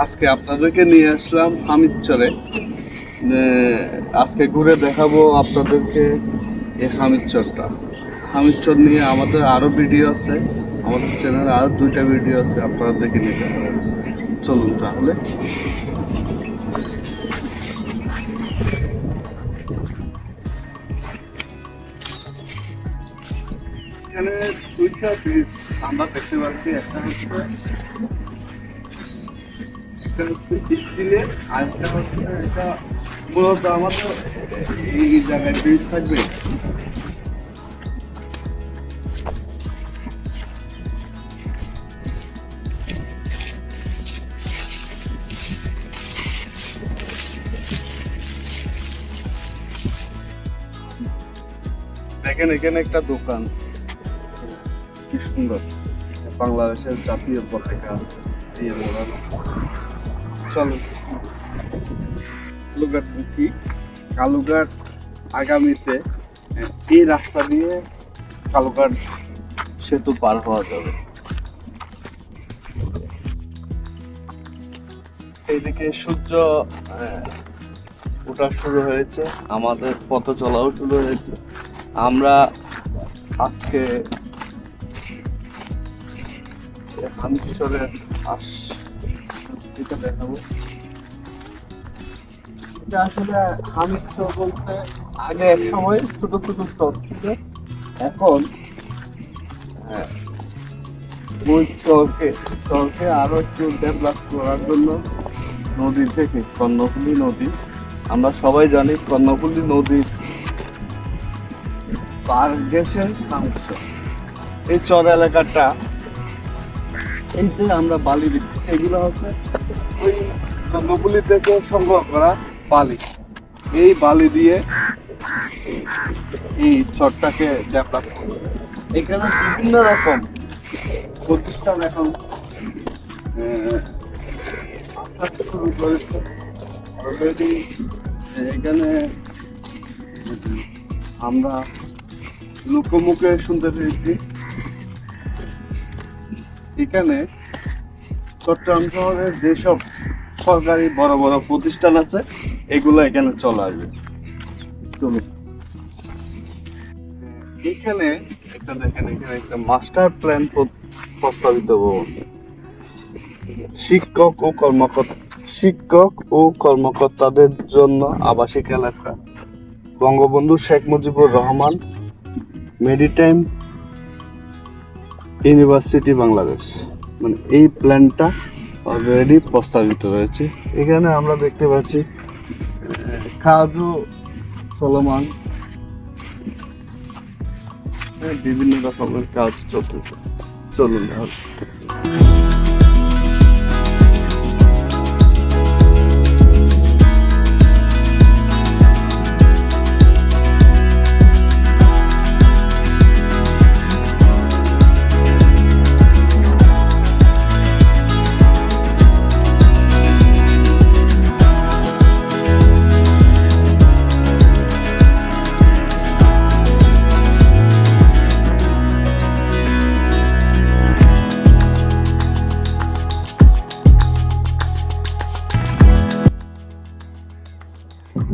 আজকে আপনাদেরকে নিয়ে আসলাম হামিদচরে আজকে ঘুরে দেখাবো আপনাদেরকে এই হামিদচরটা হামিদচর নিয়ে আমাদের আরও ভিডিও আছে, আমাদের চ্যানেলে আরও দুইটা ভিডিও আছে, আপনারা দেখে নিতে চলুন তাহলে। এখানে দুইটা ব্রিজ আমরা দেখতে পাচ্ছি, একটা হচ্ছে দেখেন এখানে একটা দোকান। কি সুন্দর। বাংলাদেশের জাতীয় পতাকা দিয়ে মোড়ানো। চলো। কালুঘাট কি? কালুঘাট আগামীতে এই রাস্তা দিয়ে কালুঘাট সেতু পার হওয়া যাবে? এইদিকে সূর্য ওঠা শুরু হয়েছে। আমাদের পথ চলাও শুরু হয়েছে। আমরা আজকে হামিশরের আস আগে এক সময় ছোট ছোট এখন হ্যাঁ, আরও একটু ডেভেলপ করার জন্য নদী থেকে কর্ণফুলী নদী। আমরা সবাই জানি কর্ণফুলী নদীর পার গেছে হামিশর এই চর এলাকাটা এই যে আমরা বালি দিচ্ছি এগুলো হচ্ছে ওই নদী থেকে সংগ্রহ করা বালি। এই বালি দিয়ে এই চরটাকে ডেভেলপ এখানে বিভিন্ন রকম প্রতিষ্ঠান এখন শুরু করেছে অলরেডি এখানে, আমরা লোকমুখে শুনতে পেয়েছি। এখানে চট্টগ্রাম শহরের যেসব সরকারি বড় বড় প্রতিষ্ঠান আছে, এগুলো এখানে চলে আসবে। চলুন। এখানে একটা দেখেন, এখানে একটা মাস্টার প্ল্যান প্রস্তাবিত ভবন। শিক্ষক ও কর্মকর্তা শিক্ষক ও কর্মকর্তাদের জন্য আবাসিক এলাকা। বঙ্গবন্ধু শেখ মুজিবুর রহমান মেডিটাইম ইউনিভার্সিটি বাংলাদেশ মানে এই প্ল্যানটা অলরেডি প্রস্তাবিত রয়েছে। এখানে আমরা দেখতে পাচ্ছি খাজু চলমান বিভিন্ন রকমের কাজ চলতেছে চলুন তাহলে।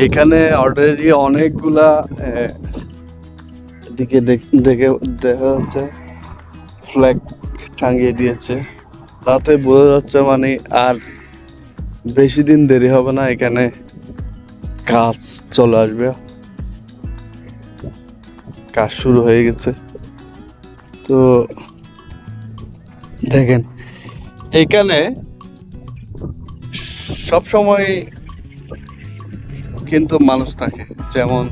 এখানে অলরেডি অনেকগুলা দিকে দেখ- দেখে যাচ্ছে ফ্ল্যাগ টাঙিয়ে দিয়েছে। তাতে বোঝা যাচ্ছে মানে আর বেশি দিন দেরি হবে না, এখানে কাজ চলে আসবে। কাজ শুরু হয়ে গেছে। তো দেখেন, এখানে সব সময় কিন্তু মানুষ থাকে। যেমন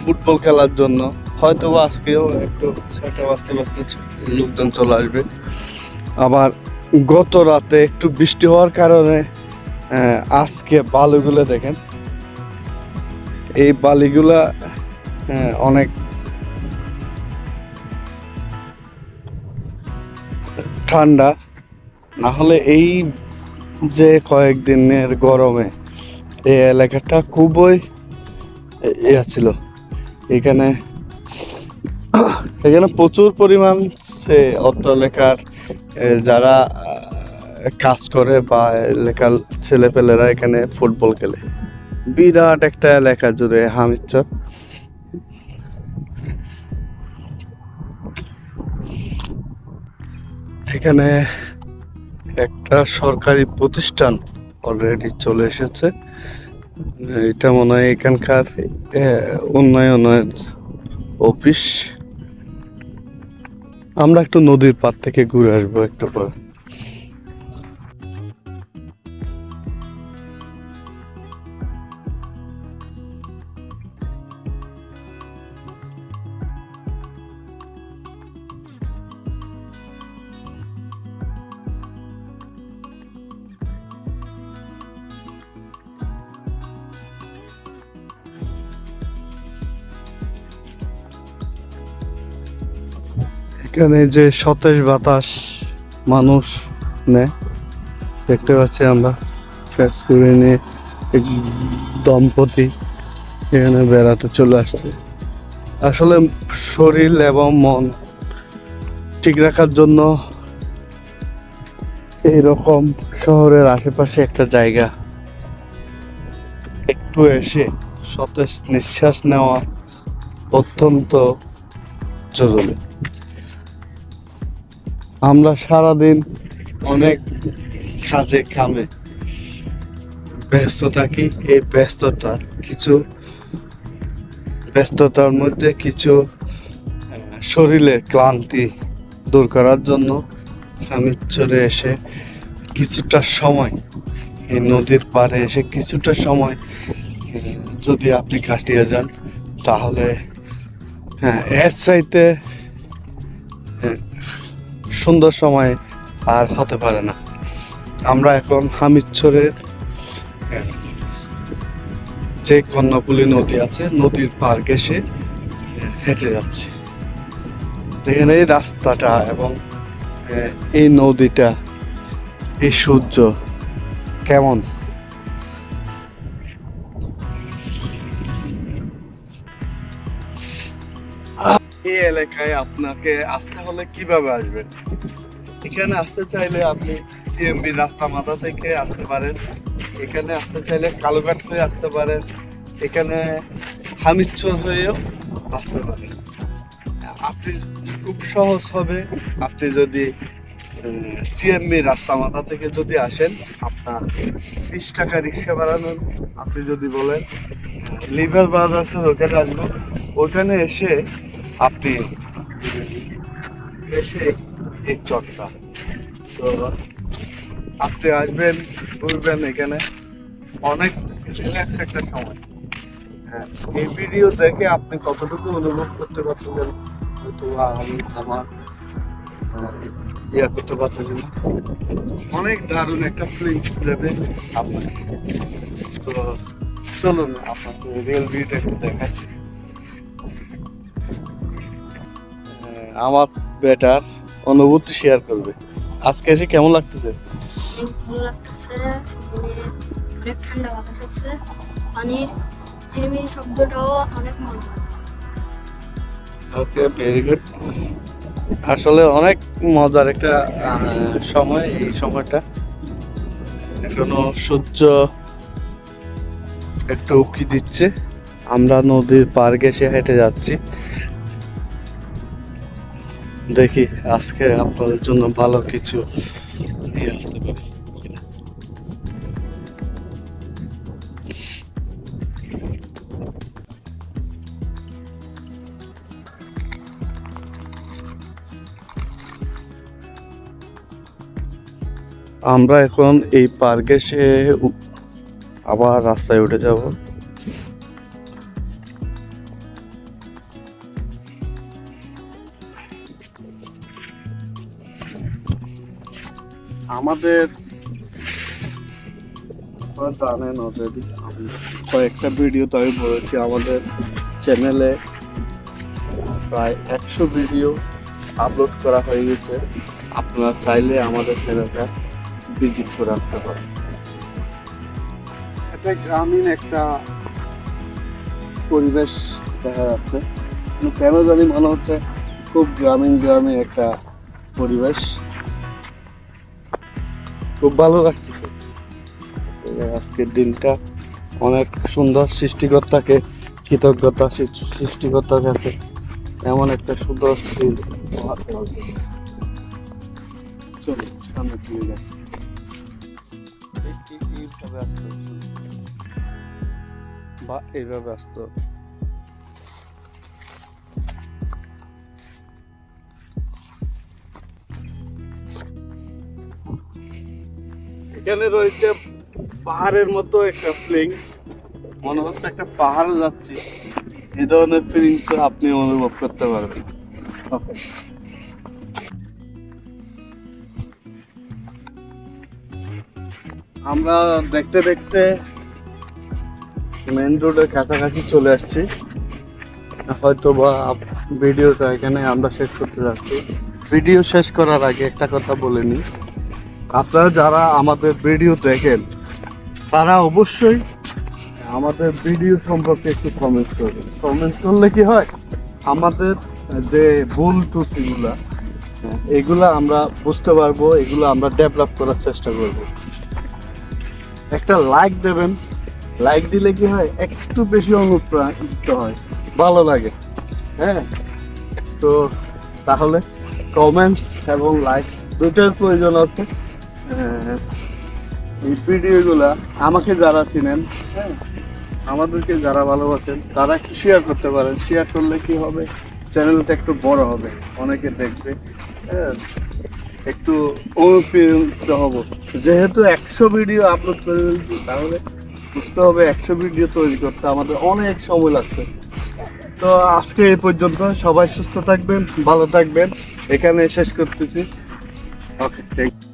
ফুটবল খেলার জন্য হয়তো আজকেও একটু ছয়টা বাজতে বাজতে লোকজন চলে আসবে। আবার গত রাতে একটু বৃষ্টি হওয়ার কারণে আজকে বালুগুলো দেখেন। এই বালিগুলা অনেক ঠান্ডা। না হলে এই যে কয়েকদিনের গরমে এই এলাকাটা খুবই ইয়া ছিল। এখানে এখানে প্রচুর পরিমাণ সে এ, যারা কাজ করে বা এলাকার ছেলেপেলেরা এখানে ফুটবল খেলে। বিরাট একটা এলাকা জুড়ে হামিদচর। এখানে একটা সরকারি প্রতিষ্ঠান অলরেডি চলে এসেছে। এটা মনে হয় এখানকার উন্নয়নের অফিস আমরা একটু নদীর পার থেকে ঘুরে আসব একটু পর। এখানে যে সতেজ বাতাস মানুষ নেয় দেখতে পাচ্ছি আমরা। ফেস করে নিয়ে দম্পতি এখানে বেড়াতে চলে আসছে। আসলে শরীর এবং মন ঠিক রাখার জন্য এইরকম শহরের আশেপাশে একটা জায়গা। একটু এসে সতেজ নিঃশ্বাস নেওয়া অত্যন্ত জরুরি। আমরা সারাদিন অনেক কাজে কামে ব্যস্ত থাকি। এই ব্যস্ততা কিছু ব্যস্ততার মধ্যে কিছু আহ, শরীরের ক্লান্তি দূর করার জন্য আমি চলে এসে কিছুটা সময় এই নদীর পাড়ে এসে কিছুটা সময় যদি আপনি কাটিয়ে যান তাহলে হ্যাঁ এর চাইতে হ্যাঁ, সুন্দর সময় আর হতে পারে না। আমরা এখন হামিদছড়ের, যে কন্যাপুলি নদী আছে, নদীর পার ঘেসে হেঁটে যাচ্ছি। দেখেন এই রাস্তাটা এবং এই নদীটা, এই সূর্য কেমন? এলাকায় আপনাকে আসতে হলে কীভাবে আসবেন? এখানে আসতে চাইলে আপনি সিএমবি রাস্তা মাথা থেকে আসতে পারেন। এখানে আসতে চাইলে কালুঘাট হয়ে আসতে পারেন। এখানে হামিদচর হয়েও আসতে পারেন। আপনি খুব সহজ হবে। আপনি যদি সিএমবি রাস্তা মাথা থেকে যদি আসেন, আপনার বিশ টাকা রিক্সা বাড়ানোর আপনি যদি বলেন লিভার ব্রাদার্সের ওখানে আসব। ওখানে এসে আপনি এসে এই চটটা তো আপনি আসবেন, ঘুরবেন এখানে। অনেক রিল্যাক্স একটা সময়। হ্যাঁ এই ভিডিও দেখে আপনি কতটুকু অনুভব করতে পারতেছেন? হয়তো আমি আমার ইয়া করতে পারতেছি না অনেক দারুণ একটা ফিলিংস দেবে আপনাকে। তো চলুন, আপনাকে রিয়েল ভিউটা একটু দেখাই। আমার বেটার অনুভূতি শেয়ার করবে। আজকে এসে কেমন লাগতেছে? ভালো লাগতেছে অনেক ঠান্ডা বাতাস আছে পানির চিরিমিরি শব্দটাও অনেক মজা ওকে ভেরি গুড আসলে অনেক মজার একটা সময় এই সময়টা। এখনও সূর্য একটু উকি দিচ্ছে। আমরা নদীর পার ঘেসে হেঁটে যাচ্ছি। দেখি আজকে আপনাদের জন্য ভালো কিছু নিয়ে আসতে পারি আমরা এখন এই পার্কে এসে আবার রাস্তায় উঠে যাব। আমাদের জানেন অলরেডি কয়েকটা ভিডিও তো আমি বলেছি, আমাদের চ্যানেলে প্রায় একশো ভিডিও আপলোড করা হয়ে গেছে। আপনারা চাইলে আমাদের চ্যানেলটা ভিজিট করে আসতে পারেন। এটা গ্রামীণ, একটা পরিবেশ দেখা যাচ্ছে। কেন জানি মনে হচ্ছে খুব গ্রামীণ গ্রামীণ একটা পরিবেশ। খুব ভালো লাগতেছে। আজকের দিনটা অনেক সুন্দর সৃষ্টিকর্তাকে, কৃতজ্ঞতা সৃষ্টিকর্তার কাছে এমন একটা সুন্দর দিন। বা এইভাবে আসতে এখানে রয়েছে পাহাড়ের মতো একটা ফিলিংস মনে হচ্ছে একটা পাহাড়ে যাচ্ছি। এই ধরনের ফিলিংস আপনি অনুভব করতে পারবেন। আমরা দেখতে দেখতে মেন রোডের কাছাকাছি চলে আসছি। হয়তো বা ভিডিওটা এখানে আমরা শেষ করতে যাচ্ছি। ভিডিও শেষ করার আগে একটা কথা বলে নিই। আপনারা যারা আমাদের ভিডিও দেখেন, তারা অবশ্যই আমাদের ভিডিও সম্পর্কে একটু কমেন্ট করবেন। কমেন্ট করলে কি হয়? আমাদের যে ভুল ত্রুটিগুলা, এগুলা আমরা বুঝতে পারব, এগুলো আমরা ডেভেলপ করার চেষ্টা করব। একটা লাইক দেবেন লাইক দিলে কি হয়? একটু বেশি অনুপ্রাণিত হয়, ভালো লাগে। হ্যাঁ? তো তাহলে কমেন্টস এবং লাইক দুটোর প্রয়োজন আছে। এই ভিডিওগুলা আমাকে যারা চিনেন হ্যাঁ আমাদেরকে যারা ভালোবাসেন, তারা শেয়ার করতে পারেন। শেয়ার করলে কি হবে? চ্যানেলটা একটু বড় হবে। অনেকে দেখবে। হ্যাঁ একটু অনুপ্রেরিত হব। যেহেতু একশো ভিডিও আপলোড করে ফেলছি তাহলে বুঝতে হবে একশো ভিডিও তৈরি করতে আমাদের অনেক সময় লাগছে। তো আজকে এই পর্যন্ত সবাই সুস্থ থাকবেন, ভালো থাকবেন। এখানে শেষ করতেছি। Okay thank